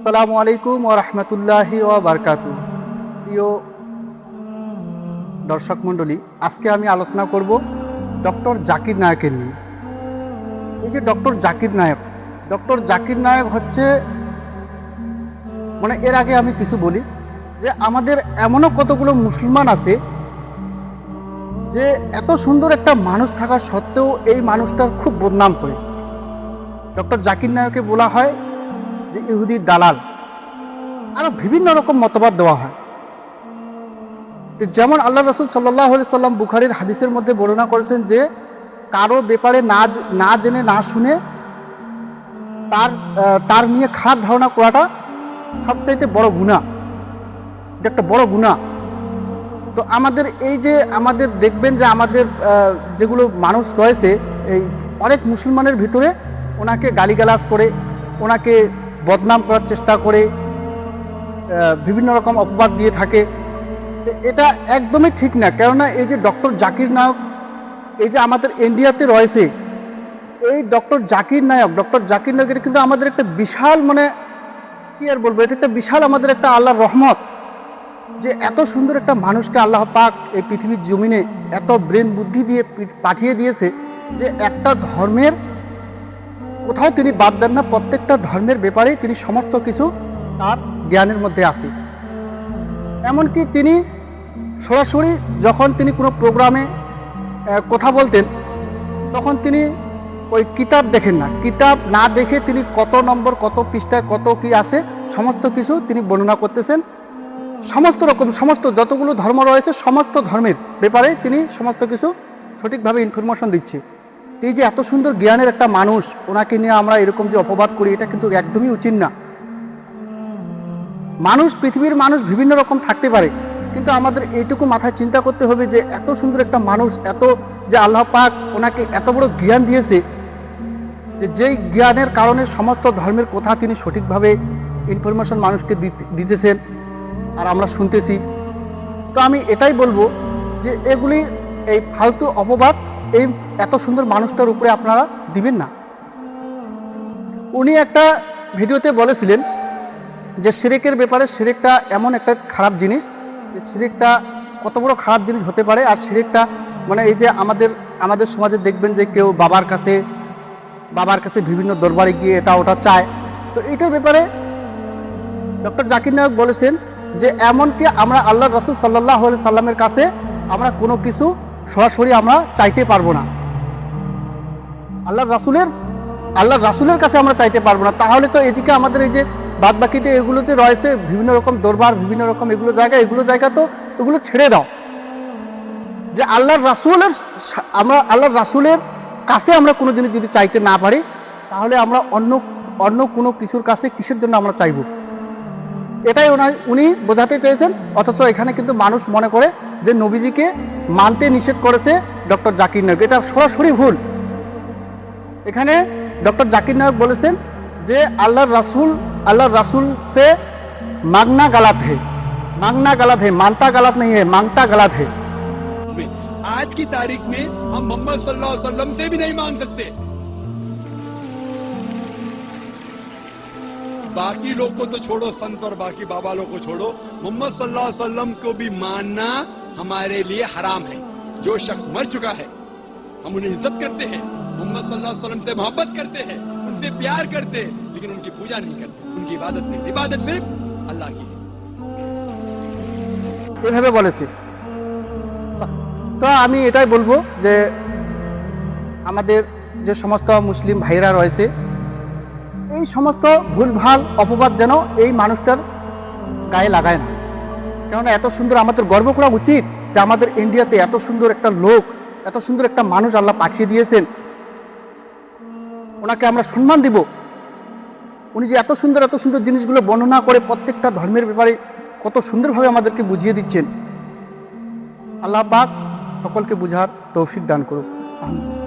আসসালামু আলাইকুম ও রহমতুল্লাহি ও বারকাতু প্রিয় দর্শক মণ্ডলী, আজকে আমি আলোচনা করব ডক্টর জাকির নায়কের নিয়ে। এই যে ডক্টর জাকির নায়ক, ডক্টর জাকির নায়ক হচ্ছে মানে এর আগে আমি কিছু বলি, যে আমাদের এমনও কতগুলো মুসলমান আছে, যে এত সুন্দর একটা মানুষ থাকা সত্ত্বেও এই মানুষটার খুব বদনাম করে। ডক্টর জাকির নায়ককে বলা হয় যে ইহুদি দালাল, আরও বিভিন্ন রকম মতবাদ দেওয়া হয়। যেমন আল্লাহ রসুল সাল্লাহ সাল্লাম বুখারির হাদিসের মধ্যে বর্ণনা করেছেন যে, কারও ব্যাপারে না না জেনে, না শুনে তার তার নিয়ে খারাপ ধারণা করাটা সবচাইতে বড় গুণা এটা একটা বড় গুণা তো আমাদের এই যে আমাদের দেখবেন যে আমাদের যেগুলো মানুষ রয়েছে, এই অনেক মুসলমানের ভিতরে ওনাকে গালিগালাজ করে, ওনাকে বদনাম করার চেষ্টা করে বিভিন্ন রকম অপবাদ দিয়ে থাকে। এটা একদমই ঠিক না, কেননা এই যে ডক্টর জাকির নায়ক, এই যে আমাদের ইন্ডিয়াতে রয়েছে, এই ডক্টর জাকির নায়ক, ডক্টর জাকির নায়ক এটা কিন্তু আমাদের একটা বিশাল মানে কি আর বলব, এটা একটা বিশাল আমাদের একটা আল্লাহর রহমত যে এত সুন্দর একটা মানুষকে আল্লাহ পাক এই পৃথিবীর জমিনে এত ব্রেন বুদ্ধি দিয়ে পাঠিয়ে দিয়েছে যে একটা ধর্মের কোথাও তিনি বাদ দেন না, প্রত্যেকটা ধর্মের ব্যাপারে তিনি সমস্ত কিছু তার জ্ঞানের মধ্যে আছে। এমনকি তিনি সরাসরি যখন তিনি কোনো প্রোগ্রামে কথা বলতেন, তখন তিনি ওই কিতাব দেখেন না। কিতাব না দেখে তিনি কত নম্বর, কত পৃষ্ঠায়, কত কি আছে, সমস্ত কিছু তিনি বর্ণনা করতেছেন। সমস্ত রকম, সমস্ত যতগুলো ধর্ম রয়েছে, সমস্ত ধর্মের ব্যাপারে তিনি সমস্ত কিছু সঠিকভাবে ইনফরমেশন দিচ্ছে। এই যে এত সুন্দর জ্ঞানের একটা মানুষ, ওনাকে নিয়ে আমরা এরকম যে অপবাদ করি, এটা কিন্তু একদমই উচিত না। মানুষ, পৃথিবীর মানুষ বিভিন্ন রকম থাকতে পারে, কিন্তু আমাদের এইটুকু মাথায় চিন্তা করতে হবে যে এত সুন্দর একটা মানুষ, এত যে আল্লাহ পাক ওনাকে এত বড় জ্ঞান দিয়েছে, যে যেই জ্ঞানের কারণে সমস্ত ধর্মের কথা তিনি সঠিকভাবে ইনফরমেশন মানুষকে দিতে- দিতেছেন, আর আমরা শুনতেছি। তো আমি এটাই বলব যে এগুলি এই ফালতু অপবাদ এই এত সুন্দর মানুষটার উপরে আপনারা দিবেন না। উনি একটা ভিডিওতে বলেছিলেন যে সিরেকের ব্যাপারে সিরেকটা এমন একটা খারাপ জিনিস সিরেকটা কত বড় খারাপ জিনিস হতে পারে আর সিরেকটা মানে এই যে আমাদের আমাদের সমাজে দেখবেন যে কেউ বাবার কাছে বাবার কাছে বিভিন্ন দরবারে গিয়ে এটা ওটা চায়। তো এইটার ব্যাপারে ডক্টর জাকির নায়ক বলেছেন যে এমনকি আমরা আল্লাহ রসুল সাল্লাহ সাল্লামের কাছে আমরা কোনো কিছু সরাসরি আমরা চাইতে পারব না। আল্লাহ রাসুলের আল্লাহ রাসুলের কাছে আমরা চাইতে পারব না। তাহলে তো এদিকে আমাদের এই যে বাদ বাকিতে এগুলোতে রয়েছে বিভিন্ন রকম দরবার, বিভিন্ন রকম এগুলো জায়গা এগুলো জায়গা তো এগুলো ছেড়ে দাও। যে আল্লাহর রাসুলের আমরা, আল্লাহর রাসুলের কাছে আমরা কোনো জিনিস যদি চাইতে না পারি, তাহলে আমরা অন্য অন্য কোনো কিছুর কাছে কিসের জন্য আমরা চাইব? এটাই উনি বোঝাতে চেয়েছেন, অথচ এখানে কিন্তু মানুষ মনে করে যে নবীজিকে মানতে নিষেধ করেছে ডক্টর জাকির নায়ক এটা সরাসরি ভুল এখানে ডক্টর জাকির নায়ক বলেছেন যে আল্লাহর রাসুল আল্লাহর রাসুল से मांगना गलत है मांगना गलत है मानता गलत नहीं है मांगता गलत है में आज की तारीख में हम मोहम्मद सल्लल्लाहु अलैहि वसल्लम से भी नहीं मांग सकते बाकी लोग को तो छोड़ो संत और बाकी बाबा लोग को छोड़ो मोहम्मद सल्लल्लाहु अलैहि वसल्लम को भी मानना हमारे लिए हराम है जो शख्स मर चुका है हम उन्हें इज्जत करते हैं मोहम्मद सल्लल्लाहु अलैहि वसल्लम से मोहब्बत करते हैं उनसे प्यार करते हैं लेकिन उनकी पूजा नहीं करते उनकी इबादत नहीं इबादत सिर्फ अल्लाह की है এভাবে বলেছে তো আমি এটাই বলবো যে আমাদের যে সমস্ত মুসলিম ভাইরা রয়েছে এই সমস্ত ভুলভাল অপবাদ যেন এই মানুষটার গায়ে লাগায় না কেননা এত সুন্দর আমাদের গর্ব করা উচিত যে আমাদের ইন্ডিয়াতে এত সুন্দর একটা লোক, এত সুন্দর একটা মানুষ আল্লাহ পাঠিয়ে দিয়েছেন। ওনাকে আমরা সম্মান দিব। উনি যে এত সুন্দর এত সুন্দর জিনিসগুলো বর্ণনা করে প্রত্যেকটা ধর্মের ব্যাপারে কত সুন্দরভাবে আমাদেরকে বুঝিয়ে দিচ্ছেন। আল্লাহ পাক সকলকে বুঝার তৌফিক দান করুক। আমিন।